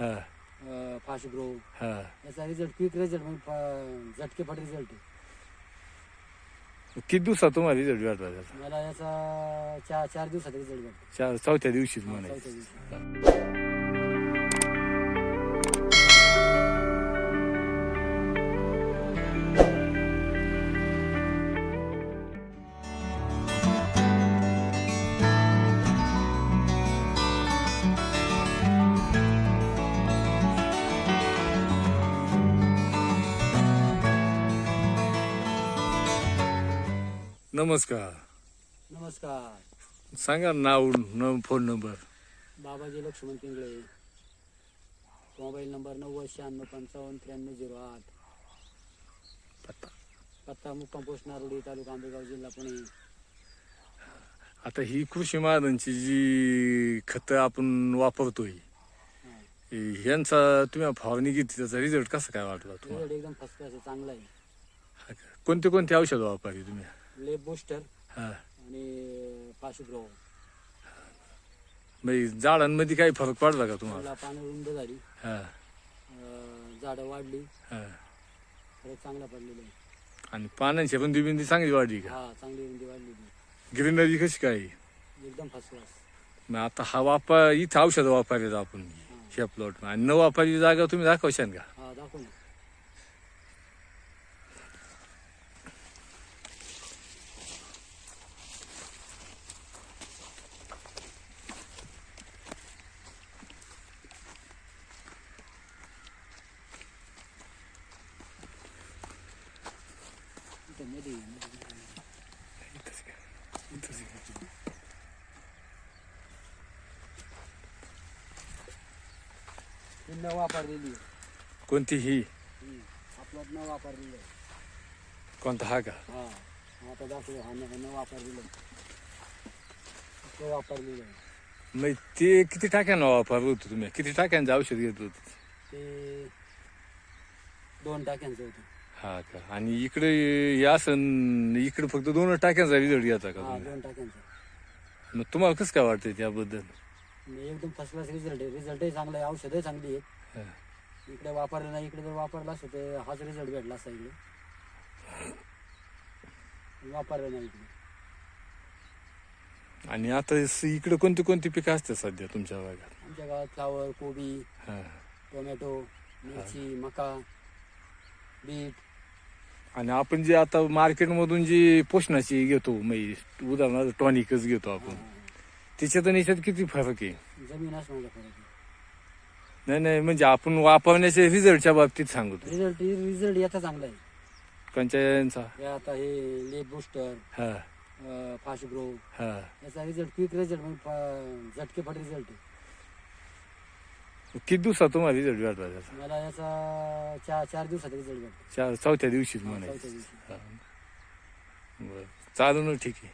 Fast grow हा. याचा result quick result म्हणजे प- झटकेपट रिझल्ट आहे किती दिवसात तुम्हाला रिझल्ट भेटला त्याचा? मला याचा चार चार दिवसात रिझल्ट भेटतो चार चौथ्या दिवशीच हा, म्हणायचं. चौथ्या दिवशी. नमस्कार. नमस्कार. सांगा नाव न phone number Babaji Laxman Pingale. Mobile number नव्वद शहाण्णव पंचावन्न त्र्याण्णव झिरो आठ. पत्ता. पत्ता मुक्काम पोस्ट नारोडी तालुका आंबेगाव जिल्हा पुणे. आता ही कृषी महाराजांची जी खतं आपण वापरतोय हा. यांचा तुम्ही फवारणी घेतली त्याचा रिझल्ट कसा काय वाटला तुम्हाला? रिझल्ट एकदम फर्स्ट क्लास आहे चांगला आहे. हा का? कोणते कोणते औषध वापरली तुम्ही? लेप बुस्टर हा. आणि ग्रो म्हणजे झाडांमध्ये काही फरक पडला का तुम्हाला? मला पानं रुंद झाली. हा. अं, झाडं वाढली. हा. चांगला पडलेलं आहे. आणि पाण्याची रुंदी बिंदी चांगली वाढली का? हा चांगली रुंदी वाढलेली ग्रीनरी कशी काय? एकदम क्लास मग आता हा वापर इथं औषध वापरायचं आपण ह्या प्लॉट आणि न वापरायची जागा तुम्ही दाखवशाल का? हा दाखव ना मध्ये न वापरलेली. कोणती ही. आपलं न वापरलेलं. कोणता हा का हा आता दाखव हा न वापरलेलं. तो वापरलेलं मग ते किती टाक्यानं वापरलं होतं तुम्ही किती टाक्यांचं औषध घेत होत ते दोन टाक्यांचं होतं हा का? आणि इकडे हे असं इकडे फक्त दोन टाक्यांचा रिझल्ट घ्यायचा का हा तुम्ही दोन टाक्यांचं मग तुम्हाला कसं काय वाटतंय त्याबद्दल? एकदम फर्स्ट क्लास रिझल्ट आहे. रिझल्टही चांगला आहे औषधही चांगली आहेत. हा. इकडे वापरलं नाही इकडे जर वापरला असतं तर हाच रिझल्ट भेटला असता इकडे. वापरलं नाही इकडे. आणि आता स- इकडे कोणती कोणती पिकं असतात सध्या तुमच्या भागात? आमच्या गावात फ्लावर कोबी हा. टोमॅटो मिरची मका बीट आणि आपण जे आता मार्केटमधून जी पोषणाची घेतो म्हणजे उदाहरणार्थ टॉनिकच घेतो आपण त्याच्यात आणि याच्यात किती फरक आहे? जमीन नाही नाही म्हणजे आपण वापरण्याच्या रिझल्टच्या बाबतीत सांगतो. रिझल्ट रिझल्ट याचा चांगला आहे. कोणत्या यांचा? हे आता हे लेप बुस्टर हा. Fast grow. हा. याचा रिझल्ट क्विक रिझल्ट म्हणजे प- झटकेपट रिझल्ट आहे. किती दिवसात तुम्हाला रिझल्ट भेटला त्याचा मला याचा चार चार दिवसात रिझल्ट चार चौथ्या दिवशीच म्हणायचं. चौथ्या दिवशी. बरं. चालू ना ठीक आहे.